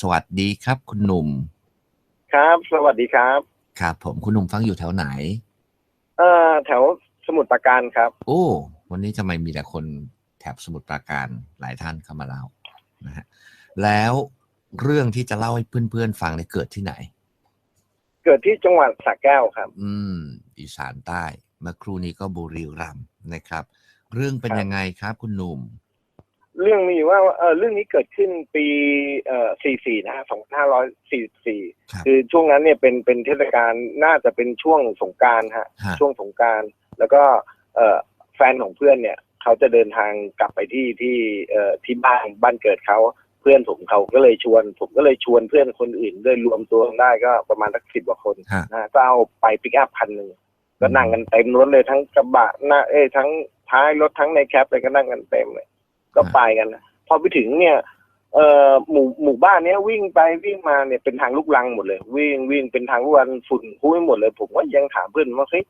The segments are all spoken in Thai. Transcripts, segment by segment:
สวัสดีครับ คุณหนุ่ม ครับ สวัสดีครับครับผมคุณหนุ่มฟังอยู่แถวไหน เอ่อแถวสมุทรปราการครับ โอ้ วันนี้ทำไมมีแต่คนแถบสมุทรปราการหลายท่านเข้ามาเล่านะฮะแล้วเรื่องที่จะเล่าให้เพื่อนๆฟังเนี่ยเกิดที่ไหน เกิดที่จังหวัดสระแก้วครับ อืม อีสานใต้เมื่อครู่นี้ก็บุรีรัมย์นะครับ เรื่องเป็นครับยังไงครับคุณหนุ่ม เรื่องมีอยู่ว่าเออเรื่องนี้เกิดขึ้นปีเอ่อ44นะฮะ2544ครับคือช่วงนั้นเนี่ยเป็นเป็นเทศกาลน่าจะเป็นช่วงสงกรารฮะฮะ ช่วงสงกรารแล้วก็เอ่อแฟนของเพื่อนเนี่ย เขาจะเดินทางกลับไปที่ที่เอ่อที่บ้านบ้านเกิดเขาเพื่อนผมเขาก็เลยชวน ผมก็เลยชวนเพื่อนคนอื่นด้วยรวมตัวกันได้ก็ประมาณสักสิบกว่าคนฮะ นะฮะก็เอาไปปิกอัพคันหนึ่ง ก็นั่งกันเต็มรถเลยทั้งกระบะหน้าเอ้ยทั้งท้ายรถทั้งในแคปเลยก็นั่งกันเต็มเลย ก็ไปกันนะพอไปถึงเนี่ยเอ่อหมู่หมู่บ้านเนี้ยวิ่งไปวิ่งมาเนี่ยเป็นทางลูกรังหมดเลย วิ่งวิ่งเป็นทางลูกรังฝุ่นคุ้ยหมดเลย ผมก็ยังถามเพื่อนว่าเฮ้ย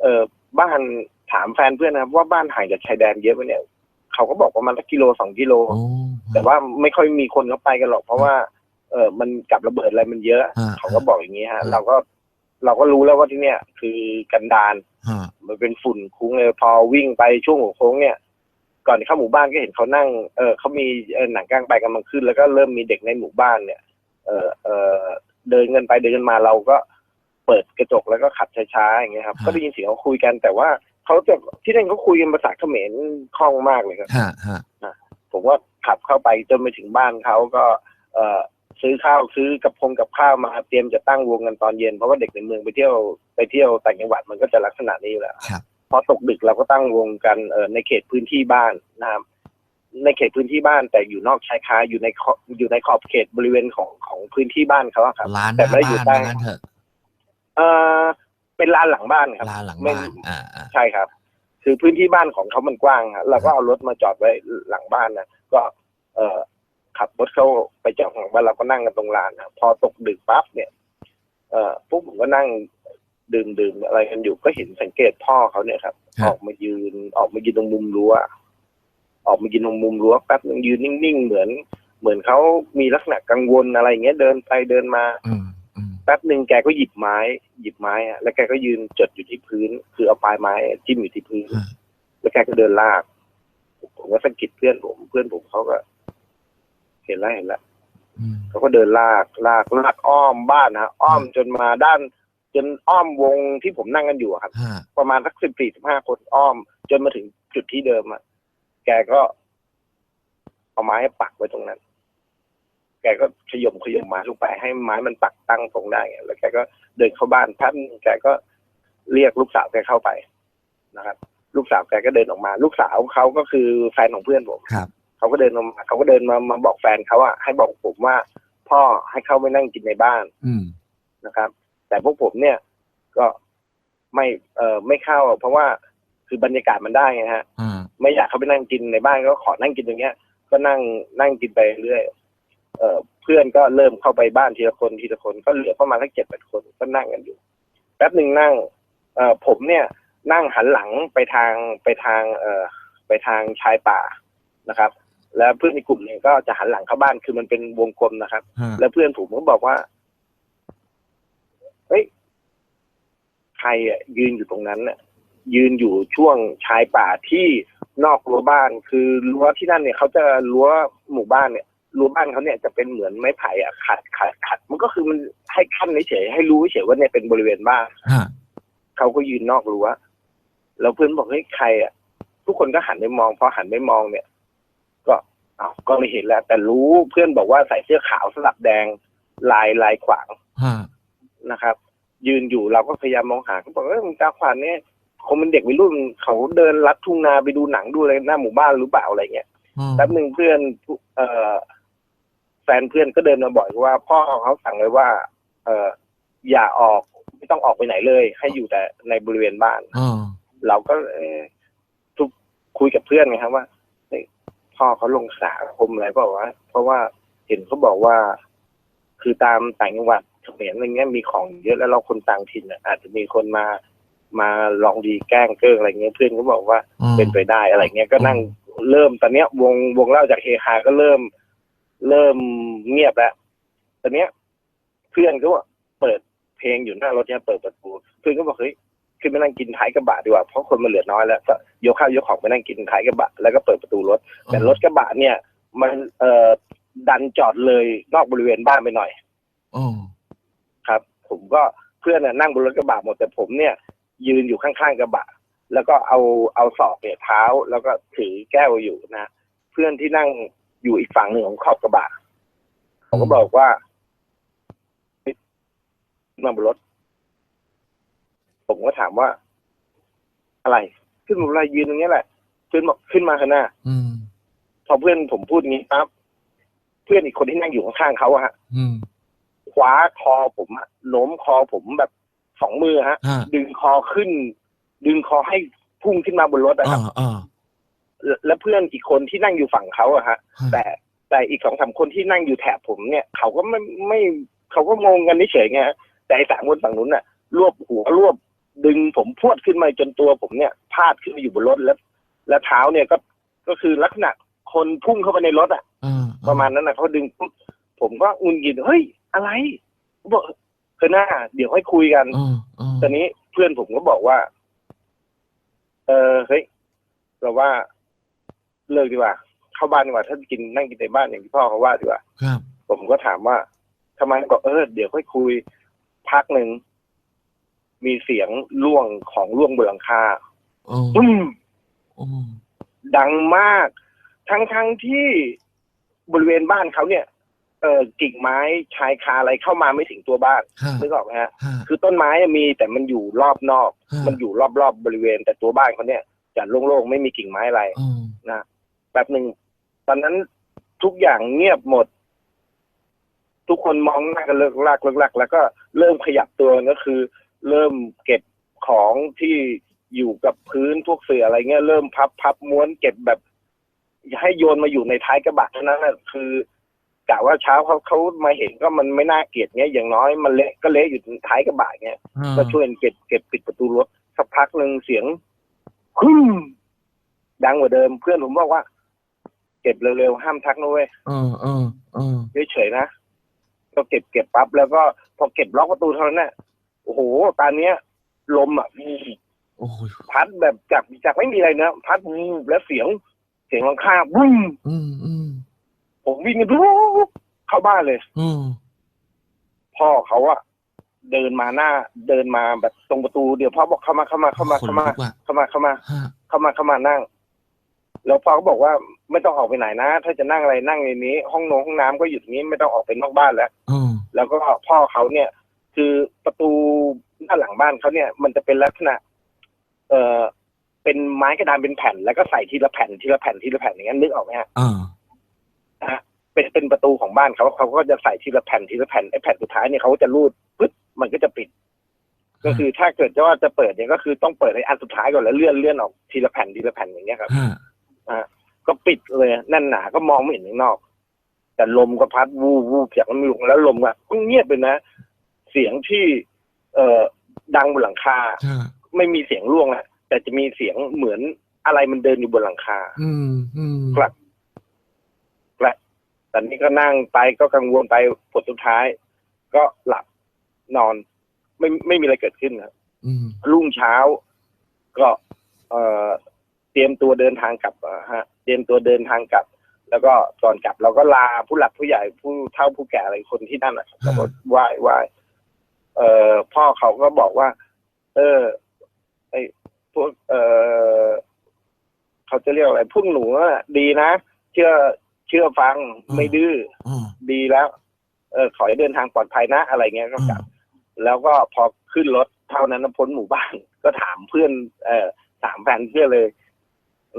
เออบ้านถามแฟนเพื่อนนะครับว่าบ้านห่างจากชายแดนเยอะไหมเนี่ยเขาก็บอกประมาณสักกิโลสองกิโลโอ้แต่ว่าไม่ค่อยมีคนเข้าไปกันหรอก เพราะว่าเออมันกับระเบิดอะไรมันเยอะฮะเขาก็บอกอย่างนี้ฮะฮะ เราก็เราก็รู้แล้วว่าที่เนี่ย คือกันดานฮะมันเป็นฝุ่นคุ้งเลยพอวิ่งไปช่วงหัวโค้งเนี่ย ก่อนที่เข้าหมู่บ้านก็เห็นเขานั่ง เออเขามีเอ่อหนังกลางไปกำลังขึ้น แล้วก็เริ่มมีเด็กในหมู่บ้านเนี่ย เออเออเดินกันไปเดินกันมาเราก็เปิดกระจกแล้วก็ขับช้าๆอย่างเงี้ยครับฮะก็ได้ยินเสียงเขาคุยกันแต่ว่าเขาจะที่นั่นเขาคุยกันภาษาเขมรคล่องมากเลยครับฮะฮะผมว่าขับเข้าไปจนไปถึงบ้านเขาก็ เอ่อซื้อข้าวซื้อกับพงกับข้าวมาเตรียมจะตั้งวงกันตอนเย็นเพราะว่าเด็กในเมืองไปเที่ยวไปเที่ยวต่างจังหวัดมันก็จะลักษณะนี้อยู่แล้วครับ พอตกดึกเราก็ตั้งวงกันเอ่อในเขตพื้นที่บ้านนะครับในเขตพื้นที่บ้านแต่อยู่นอกชายคาอยู่ในขอบอยู่ในขอบเขตบริเวณของของพื้นที่บ้านเขาอะครับ ร้านหแต่น้าไม่ได้อยู่บ้านใต้ว่างั้นเถอะเอ่อเป็นลานหลังบ้านครับ ร้านหลังไม่บ้านอ่าอ่าใช่ครับ คือพื้นที่บ้านของเขามันกว้างครับเราก็เอารถมาจอดไว้หลังบ้านนะก็ เอ่อขับรถเข้าไปจอดของบ้านเราก็นั่งกันตรงลานนะพอตกดึกปั๊บเนี่ย เอ่อพวกผมก็นั่ง ดื่มดื่มอะไรกันอยู่ก็เห็นสังเกตพ่อเขาเนี่ยครับครับ ออกมายืนออกมายืนตรงมุมรั้วออกมายืนตรงมุมรั้วแป๊บนึงยืนนิ่งๆเหมือน เหมือนเขามีลักษณะกังวลอะไรอย่างเงี้ยเดินไปเดินมาอืมอืมแป๊บหนึ่งแกก็หยิบไม้ หยิบไม้อะแล้วแกก็ยืนจดอยู่ที่พื้น คือเอาปลายไม้จิ้มอยู่ที่พื้นฮะแล้วแกก็เดินลากผมก็สะกิดเพื่อนผมเพื่อนผมเขาก็ เห็นแล้วเห็นแล้วอืมเขาก็เดินลากลากลากอ้อมบ้านนะอ้อมจนมาด้าน จนอ้อมวงที่ผมนั่งกันอยู่อะครับ ฮะประมาณสักสิบสี่สิบห้าคนอ้อม จนมาถึงจุดที่เดิมอะแกก็เอาไม้ปักไว้ตรงนั้น แกก็ขยมขยมไม้ลงไป ให้ไม้มันปักตั้งตรงได้ไงแล้วแกก็เดินเข้าบ้านท่านงแกก็เรียกลูกสาวแกเข้าไปนะครับ ลูกสาวแกก็เดินออกมา ลูกสาวเขาก็คือแฟนของเพื่อนผม ครับ เขาก็เดินออกมาเขาก็เดินมามาบอกแฟนเขาอะให้บอกผมว่า พ่อให้เข้าไปนั่งกินในบ้านอืมนะครับ แต่พวกผมเนี่ยก็ไม่เอ่อไม่เข้า เพราะว่าคือบรรยากาศมันได้ไงฮะอ่าไม่อยากเข้าไปนั่งกินในบ้านก็ขอนั่งกินตรงเนี้ย ก็นั่งนั่งกินไปเรื่อยเอ่อเพื่อนก็เริ่มเข้าไปบ้านทีละคนทีละคนก็เหลือประมาณสักเจ็ดแปดคนก็นั่งกันอยู่แป๊บหนึ่งนั่ง เอ่อผมเนี่ย นั่งหันหลังไปทางไปทาง เอ่อไปทางชายป่านะครับ แล้วเพื่อนในกลุ่มเนี่ยก็จะหันหลังเข้าบ้านคือมันเป็นวงกลมนะครับ ฮะแล้วเพื่อนผมก็บอกว่า เฮ้ยใครอะยืนอยู่ตรงนั้นน่ะ ยืนอยู่ช่วงชายป่าที่นอกรั้วบ้าน คือรั้วที่นั่นเนี่ยเขาจะรั้วหมู่บ้านเนี่ยรั้วบ้านเขาเนี่ยจะเป็นเหมือนไม้ไผ่อะขัดขัดขัด มันก็คือมันให้ขั้นเฉยๆให้รู้เฉยๆว่าเนี่ยเป็นบริเวณบ้านฮะเขาก็ยืนนอกรั้วแล้วเพื่อนบอกเฮ้ยใครอะทุกคนก็หันไปมองพอหันไปมองเนี่ย ก็อ้าวก็ไม่เห็นแล้ว แต่รู้เพื่อนบอกว่าใส่เสื้อขาวสลับแดง ลายลายขวางฮะ นะครับ ยืนอยู่เราก็พยายามมองหาเขาบอกว่ามึงตาขวานเนี่ยคงเป็นเด็กวัยรุ่นเขาเดินลัดทุ่งนาไปดูหนังดูอะไรหน้าหมู่บ้านหรือเปล่าอะไรเงี้ยอืมแป๊บหนึ่งเพื่อนผู้เอ่อแฟนเพื่อนก็เดินมาบอกว่าพ่อเขาสั่งไว้ว่า เอ่ออย่าออกไม่ต้องออกไปไหนเลย ให้อยู่แต่ในบริเวณบ้านอ่าเราก็เอ่อทุกคุยกับเพื่อนไงครับว่าเฮ้ยพ่อเขาลงสาคมอะไรเปล่าวะเพราะว่าเห็นเขาบอกว่า คือตามต่างจังหวัด เขมรอะไรเงี้ยมีของเยอะแล้วเราคนต่างถิ่นอะอาจจะมีคนมามาลองดีแกล้งเกิ้งอะไรเงี้ยเพื่อนก็บอกว่าอืม เป็นไปได้อะไรเงี้ยก็นั่งเริ่มตอนเนี้ยวงวงเล่าจากเฮฮาก็เริ่ม เริ่มเงียบแล้วตอนเนี้ย เพื่อนก็ว่าเปิดเพลงอยู่หน้ารถเนี่ยเปิดประตูเพื่อนก็บอกเฮ้ยขึ้นไปนั่งกินท้ายกระบะดีกว่าเพราะคนมันเหลือน้อยแล้วก็ยกข้าวยกของไปนั่งกินท้ายกระบะแล้วก็เปิดประตูรถ แต่รถกระบะเนี่ย มันเอ่อดันจอดเลยนอกบริเวณบ้านไปหน่อยอ๋อ ครับ ผมก็เพื่อนน่ะนั่งบนรถกระบะหมดแต่ผมเนี่ย ยืนอยู่ข้างๆกระบะ แล้วก็เอาเอาศอกเนี่ยเท้าแล้วก็ถือแก้วอยู่นะเพื่อนที่นั่งอยู่อีกฝั่งหนึ่งของขอบกระบะเขาก็บอกว่าเฮ้ยขึ้นมาบนรถ ผมก็ถามว่า อะไร ขึ้นมาบนอะไรยืนตรงนี้แหละเพื่อนบอกขึ้นมาข้างหน้าอืมพอเพื่อนผมพูดอย่างนี้ปั๊บเพื่อนอีกคนที่นั่งอยู่ข้างๆเขาอะฮะอืม คว้าคอผมอะโน้มคอผมแบบสองมือฮะ ฮะ ดึงคอขึ้น ดึงคอให้พุ่งขึ้นมาบนรถนะคอ่ารับอ่าแล้วแล้วเพื่อนอีกคนที่นั่งอยู่ฝั่งเขาอะฮะ ฮะแต่แต่อีกสองสามคนที่นั่งอยู่แถบผมเนี่ยเขาก็ไม่ไม่เขาก็งงกันเฉยๆไงฮะแต่ไอ้สามคนฝั่งนู้นน่ะ รวบหัวรวบดึงผมพรวดขึ้นมาจนตัวผมเนี่ยพาดขึ้นมาอยู่บนรถแล้ว แล้วเท้าเนี่ยก็ก็คือลักษณะคนพุ่งเข้าไปในรถอะ อ่าประมาณนั้นนะเขาดึงปุ๊บผมก็งุนกินเฮ้ย อะไรเขาบอกเธอหน้า เดี๋ยวค่อยคุยกันอ่าอ่าตอนนี้เพื่อนผมก็บอกว่า เออเฮ้ยเราว่าเลิกดีกว่า เข้าบ้านดีกว่า ถ้ากินนั่งกินในบ้านอย่างที่พ่อเขาว่าดีกว่า ครับ ผมก็ถามว่าทำไมบอกเออเดี๋ยวค่อยคุย พักหนึ่ง มีเสียงล่วงของล่วงบนหลังคาโอ้ปุ้ม โอ้ดังมาก ทั้งทั้งที่บริเวณบ้านเขาเนี่ย เออกิ่งไม้ชายคาอะไรเข้ามาไม่ถึงตัวบ้านฮะนึกออกไหมฮะฮะ คือต้นไม้มีแต่มันอยู่รอบนอก ฮะ มันอยู่รอบๆบบริเวณ แต่ตัวบ้านเขาเนี่ยจะโล่งๆไม่มีกิ่งไม้อะไร อ๋อนะแบบหนึ่งตอนนั้นทุกอย่างเงียบหมด ทุกคนมองหน้ากันเลิกลากเลิกลากแล้วก็เริ่มขยับตัวก็คือ เริ่มเก็บของที่อยู่กับพื้นพวกเสื่ออะไรเงี้ยเริ่มพับพับม้วนเก็บแบบ ให้โยนมาอยู่ในท้ายกระบะเท่านั้นนะคือ กะว่าเช้าเขาเขามาเห็นก็มันไม่น่าเกลียดเงี้ยอย่างน้อยมันเละก็เละอยู่ท้ายกระบะเงี้ยฮะก็ช่วยกันเก็บเก็บปิดประตูรถสักพักหนึ่งเสียงฮึ่มดังกว่าเดิม เพื่อนผมบอกว่า เก็บเร็วๆห้ามทักนะเว้ยเออเออเออเฉยๆนะก็เก็บเก็บปั๊บแล้วก็พอเก็บล็อกประตูเท่านั้นน่ะโอ้โหตอนเนี้ย ลมอะโอ้ยพัดแบบจากจากไม่มีอะไรนะพัดวูบแล้วเสียง เสียงหลังคาบุ้มอืมอืม ผมวิ่งกันรูปเข้าบ้านเลย อืมพ่อเขาอะเดินมาหน้า เดินมาแบบตรงประตูเดี๋ยวพ่อบอกเข้ามาเข้ามาเข้ามาคนเข้ามาลุกว่ะเข้ามาเข้ามา ฮะเข้ามาเข้ามานั่ง แล้วพ่อก็บอกว่าไม่ต้องออกไปไหนนะ ถ้าจะนั่งอะไรนั่งในนี้ ห้องนงห้องน้ำก็อยู่ตรงนี้ไม่ต้องออกไปนอกบ้านแล้ว อืมแล้วก็พ่อเขาเนี่ย คือประตูด้านหลังบ้านเขาเนี่ย มันจะเป็นลักษณะ เอ่อเป็นไม้กระดานเป็นแผ่น แล้วก็ใส่ทีละแผ่นทีละแผ่นทีละแผ่นอย่างนั้นนึกออกไหมฮะ อ่า นะฮะเป็นเป็นประตูของบ้านเขาเขาก็จะใส่ทีละแผ่นทีละแผ่นไอ้แผ่นสุดท้ายเนี่ยเขาก็จะรูดปึ๊บมันก็จะปิด ก็คือถ้าเกิดจะว่าจะเปิดเนี่ยก็คือต้องเปิดไอ้อันสุดท้ายก่อนแล้วเลื่อนเลื่อนออกทีละแผ่นทีละแผ่นอย่างเงี้ยครับฮะก็ปิดเลยแน่นหนาก็มองไม่เห็นข้างนอก แต่ลมก็พัดวูบวูบจากมันมีลมแล้วลมก็เงียบไปนะ เสียงที่เอ่อดังบนหลังคา ฮะไม่มีเสียงร่วงอะแต่จะมีเสียงเหมือนอะไรมันเดินอยู่บนหลังคา อืมอืม ครับ ตอนนี้ก็นั่งไปก็กังวลไปผลสุดท้าย ก็หลับนอน ไม่ไม่มีอะไรเกิดขึ้นครับอืมรุ่งเช้า ก็เอ่อเตรียมตัวเดินทางกลับอะฮะ เตรียมตัวเดินทางกลับ แล้วก็ก่อนกลับ เราก็ลาผู้หลักผู้ใหญ่ผู้เฒ่าผู้แก่อะไรคนที่นั่นอะแล้วก็ไหว้ไหว้เอ่อพ่อเขาก็บอกว่า เออ ไอพวกเออเขาจะเรียกอะไรพวกหนูอะดีนะ เชื่อเชื่อฟังไม่ดื้ออืมดีแล้ว เออขอให้เดินทางปลอดภัยนะ อะไรเงี้ยก็กลับ แล้วก็พอขึ้นรถเท่านั้นนะพ้นหมู่บ้าน ก็ถามเพื่อน เอ่อถามแฟนเพื่อนเลย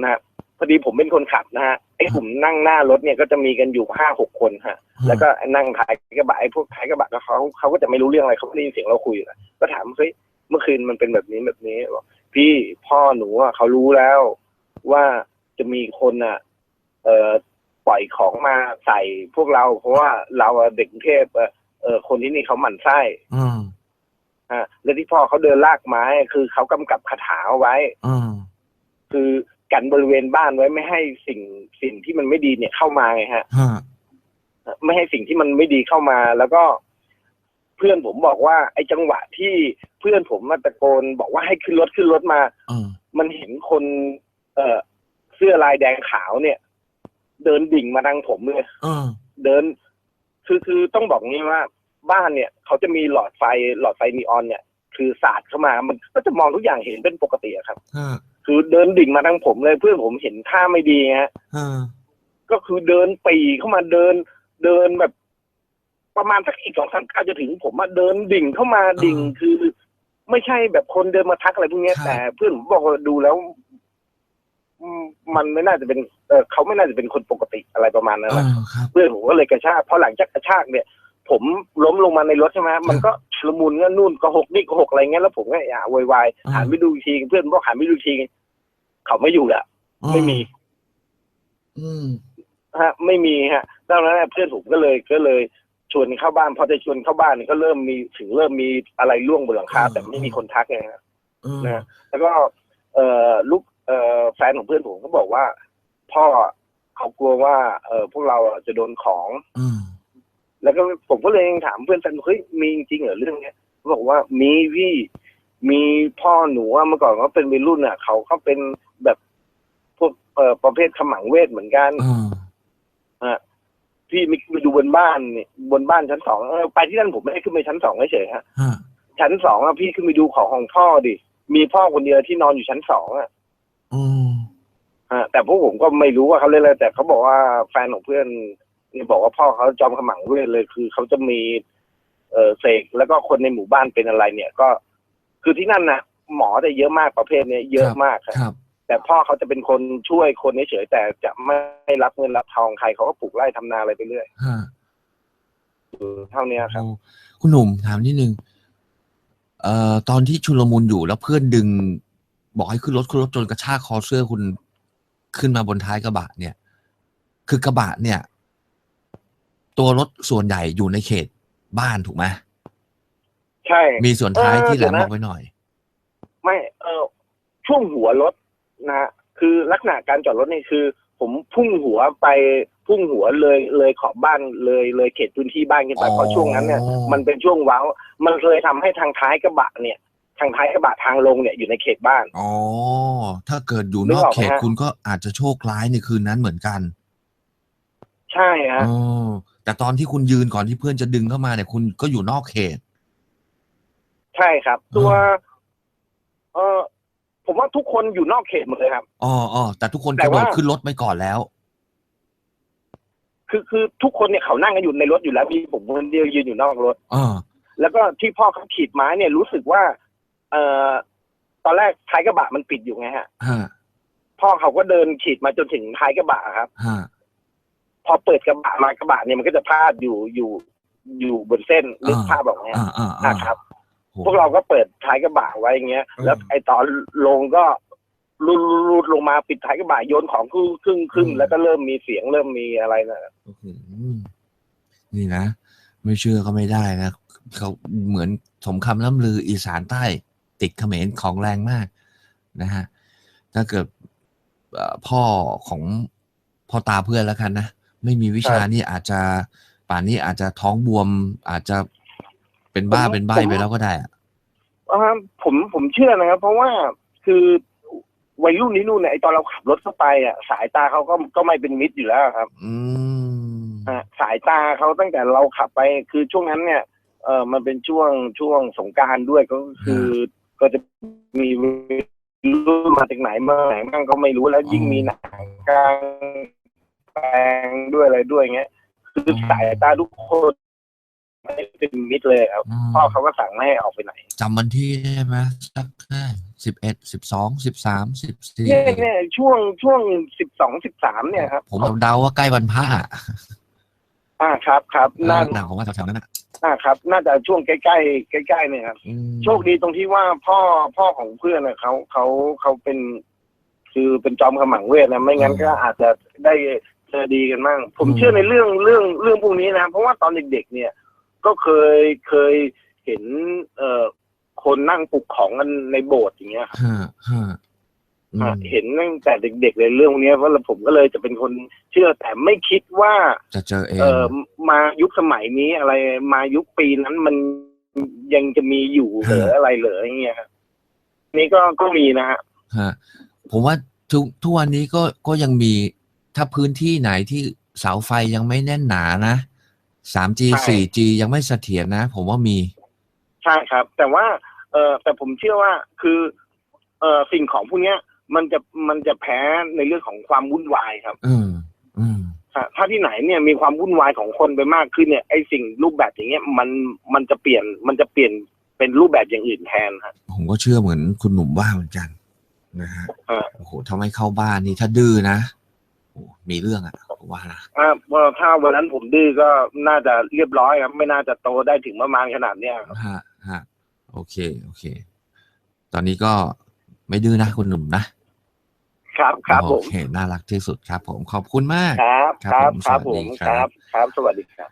นะฮะพอดีผมเป็นคนขับนะฮะไอ้ผมนั่งหน้ารถเนี่ยก็จะมีกันอยู่ห้าหกคนฮะ แล้วก็นั่งท้ายกระบะไอ้พวกท้ายกระบะก็เขาเขาก็จะไม่รู้เรื่องอะไรเขาไม่ได้ยินเสียงเราคุยอยู่นะก็ถามเฮ้ยเมื่อคืนมันเป็นแบบนี้แบบนี้บอกพี่พ่อหนูอะเขารู้แล้วว่าจะมีคนอะ เอ่อ ปล่อยของมาใส่พวกเรา เพราะว่าเราอะเด็กกรุงเทพเอ่อเออคนที่นี่เขาหมั่นไส้อืมอ่าแล้วที่พ่อเขาเดินลากไม้คือเขากำกับคาถาเอาไว้ อืมคือกันบริเวณบ้านไว้ไม่ให้สิ่งสิ่งที่มันไม่ดีเนี่ยเข้ามาไงฮะ ฮะไม่ให้สิ่งที่มันไม่ดีเข้ามา แล้วก็ เพื่อนผมบอกว่า ไอ้จังหวะที่เพื่อนผมมาตะโกน บอกว่าให้ขึ้นรถขึ้นรถมาเออมันเห็นคน เอ่อเสื้อลายแดงขาวเนี่ย เดินดิ่งมาทางผมเลยเออเดิน คือคือต้องบอกงี้ว่า บ้านเนี่ย เขาจะมีหลอดไฟหลอดไฟนีออนเนี่ย คือสาดเข้ามามันก็จะมองทุกอย่างเห็นเป็นปกติอะครับฮะคือเดินดิ่งมาทางผมเลย เพื่อนผมเห็นท่าไม่ดีฮะฮะก็คือเดินปรีเข้ามาเดิน เดินแบบ ประมาณสักอีกสองสามก้าวจะถึง ผมมาเดินดิ่งเข้ามาดิ่งคือ ไม่ใช่แบบคนเดินมาทักอะไรพวกเนี้ยแต่เพื่อนผมบอกว่าดูแล้วอื มมันไม่น่าจะเป็นเออเขาไม่น่าจะเป็นคนปกติอะไรประมาณนั้นเอแหละอครับเพื่อนผมก็เลยกระชากพอหลังจากกระชากเนี่ย ผมล้มลงมาในรถใช่ไหมฮะมันก็ชุลมุนก็นู่นก็หกนี่ก็หกอะไรเงี้ยแล้วผมก็อะโวยวายอ่าหันไปดูอีกทีเพื่อนบอกหันไปดูอีกทีเขาไม่อยู่แล้วไม่มี อืมฮะ ไม่มีฮะดังนั้นเพื่อนผมก็เลยก็เลยชวนเข้าบ้านพอจะชวนเข้าบ้านเนี่ยก็เริ่มมีถึงเริ่มมีอะไรล่วงบนหลังคาแต่ไม่มีคนทักไงฮะเออนะแล้วก็ เอ่อลูก เอ่อแฟนของเพื่อนผมก็บอกว่า พ่อเขากลัวว่า เอ่อพวกเราอะจะโดนของเออแล้วก็ผมก็เลยถามเพื่อนแฟนเฮ้ยมีจริงเหรอเรื่องเนี้ยเขาบอกว่ามีพี่มีพ่อหนูอะเมื่อก่อนเขาเป็นวัยรุ่นอะ เขาเขาเป็นแบบพวกเอ่อประเภทขมังเวทเหมือนกันเออพี่มีไปดูบนบ้านนี่บนบ้านชั้นสองเออไปที่นั่นผมไม่ได้ขึ้นไปชั้นสองเฉยๆฮะ ฮะชั้นสองอะพี่ขึ้นไปดูของของพ่อดิ มีพ่อคนเดียวที่นอนอยู่ชั้นสองอะ อืมฮะแต่พวกผมก็ไม่รู้ว่าเขาเล่นอะไรแต่เขาบอกว่าแฟนของเพื่อนนี่บอกว่าพ่อเขาจอมขมังเวทเลยคือเขาจะมีเออเสกแล้วก็คนในหมู่บ้านเป็นอะไรเนี่ยก็คือที่นั่นนะหมอแต่เยอะมากประเภทเนี้ยเยอะมากครับ ครับ แต่พ่อเขาจะเป็นคนช่วยคนเฉยๆแต่จะไม่รับเงินรับทองใครเขาก็ปลูกไร่ทำนาอะไรไปเรื่อยฮะเท่านี้ครับโอ้คุณหนุ่มถามนิดนึงเอ่อตอนที่ชุลมุนอยู่แล้วเพื่อนดึง บอกให้ขึ้นรถขึ้นรถจนกระชากคอเสื้อคุณขึ้นมาบนท้ายกระบะเนี่ย คือกระบะเนี่ย ตัวรถส่วนใหญ่อยู่ในเขตบ้านถูกไหมใช่ มีส่วนท้ายเออที่แหลมเดี๋ยวนะออกไปหน่อย ไม่เออช่วงหัวรถนะฮะคือลักษณะการจอดรถนี่คือ ผมพุ่งหัวไปพุ่งหัวเลยเลยขอบบ้านเลยเลยเขตพื้นที่บ้านขึ้นไปอ๋อเพราะช่วงนั้นเนี่ย มันเป็นช่วงเว้ามันเลยทำให้ทางท้ายกระบะเนี่ย ทางท้ายกระบะทางลงเนี่ยอยู่ในเขตบ้าน อ๋อ ถ้าเกิดอยู่นึนกอกออกเขไหมตฮะ คุณก็อาจจะโชคร้ายในคืนนั้นเหมือนกันใช่ฮะ อ๋อแต่ตอนที่คุณยืนก่อนที่เพื่อนจะดึงเข้ามาเนี่ยคุณก็อยู่นอกเขต ใช่ครับ ตัวอ่าเออผมว่าทุกคนอยู่นอกเขตหมดเลยครับ อ๋ออ๋อแต่ทุกคนแต่กระโดดว่า ขึ้นรถไปก่อนแล้ว คือคือทุกคนเนี่ยเขานั่งกันอยู่ในรถอยู่แล้วมีผมคนเดียวยืนอยู่นอกรถอ่าแล้วก็ที่พ่อเขาขีดไม้เนี่ยรู้สึกว่า เอ่อตอนแรกท้ายกระบะมันปิดอยู่ไงฮะ ฮะพ่อเขาก็เดินขีดมาจนถึงท้ายกระบะครับ ฮะ พอเปิดกระบะมากระบะเนี่ยมันก็จะพาดอยู่อยู่อยู่บนเส้นนึกภาพแบบนี้อ่าอ่าอ่าอ่าครับ โห พวกเราก็เปิดท้ายกระบะไว้อย่างเงี้ยอืมแล้วไอตอนลงก็รูดรูดลงมาปิดท้ายกระบะโยนของครึ่งครึ่งครึ่งแล้วก็เริ่มมีเสียงเริ่มมีอะไรนะอื้อหือนี่นะ ไม่เชื่อก็ไม่ได้นะเขาเหมือนสมคำล่ำลืออีสานใต้ ติดเขมรของแรงมากนะฮะถ้าเกิดเอ่อพ่อของพ่อตาเพื่อนแล้วกันนะไม่มีวิชานี่อาจจะป่านนี้อาจจะท้องบวม อาจจะเป็นบ้าเป็นใบ้ไปแล้วก็ได้อะอ่าผมผมเชื่อนะครับ เพราะว่าคือวัยรุ่นนี้นู่นเนี่ยไอตอนเราขับรถเข้าไปอะ สายตาเขาก็ก็ไม่เป็นมิตรอยู่แล้วครับ อืมอะสายตาเขาตั้งแต่เราขับไป คือช่วงนั้นเนี่ยเออมันเป็นช่วงช่วงสงกรารด้วยก็คือ ก็จะมีรุ่นมาจากไหนมาไหนมั่งก็ไม่รู้แล้วยิ่งมีหนังกลางแปลงด้วยอะไรด้วยเงี้ย คือสายตาทุกคนไม่เป็นมิตรเลยครับมพ่อเขาก็สั่งไม่ให้ออกไปไหนจำวันที่ได้ไหมสักสิบเอ็ดสิบสองสิบสามสิบสี่เนี่ยเนี่ยช่วงช่วงสิบสองสิบสามเนี่ยครับผมเดาว่าใกล้วันพระ อะอ่าครับครับเออน่าหนังผมว่าแถวๆนั้นอะอ่าครับ น่าจะช่วงใกล้ๆใกล้ๆเนี่ยครับ อืมโชคดีตรงที่ว่าพ่อพ่อของเพื่อนน่ะเขาเขาเขาเป็น คือเป็นจอมขมังเวทนะไม่งั้นก็อาจจะได้เจอดีกันมั่งผมเชื่อในเรื่องเรื่องเรื่องพวกนี้นะเพราะว่าตอนเด็กๆเนี่ย ก็เคยเคยเห็น เอ่อคนนั่งปลุกของกันในโบสถ์อย่างเงี้ยครับ ฮะฮะอืม เห็นตั้งแต่เด็กๆเลยเรื่องพวกเนี้ยเพราะผมก็เลยจะเป็นคนเชื่อแต่ไม่คิดว่าจะเจอเองเออมายุคสมัยนี้อะไรมายุคปีนั้นมันยังจะมีอยู่เหรืออะไรเหรออย่างเงี้ยครับนี่ก็ก็มีนะฮะฮะผมว่าทุกทุกวันนี้ก็ก็ยังมีถ้าพื้นที่ไหนที่เสาไฟยังไม่แน่นหนานะ 3G ใช่ 4G ยังไม่เสถียรนะ ผมว่ามี ใช่ครับ แต่ว่า เออแต่ผมเชื่อว่าคือ เออสิ่งของพวกเนี้ย มันจะมันจะแพ้ในเรื่องของความวุ่นวายครับอืมอืมฮะถ้าที่ไหนเนี่ยมีความวุ่นวายของคนไปมากขึ้นเนี่ยไอสิ่งรูปแบบอย่างเงี้ยมันมันจะเปลี่ยนมันจะเปลี่ยนเป็นรูปแบบอย่างอื่นแทนฮะผมก็เชื่อเหมือนคุณหนุ่มว่าเหมือนกันนะฮะฮะโอ้โหถ้าไม่เข้าบ้านนี่ถ้าดื้อนะโอ้มีเรื่องอะผมว่านะอ่าว่าถ้าวันนั้นผมดื้อก็น่าจะเรียบร้อยครับ ไม่น่าจะโตได้ถึงประมาณขนาดเนี้ยครับฮะฮะโอเค โอเค ตอนนี้ก็ ไม่ดื้อนะคุณหนุ่มนะครับครับผโอมเคน่ารักที่สุดครับ ผมขอบคุณมาก ครับคครัรับบผม ครับสผวัสดีมครับครับ ครับ สวัสดีครับ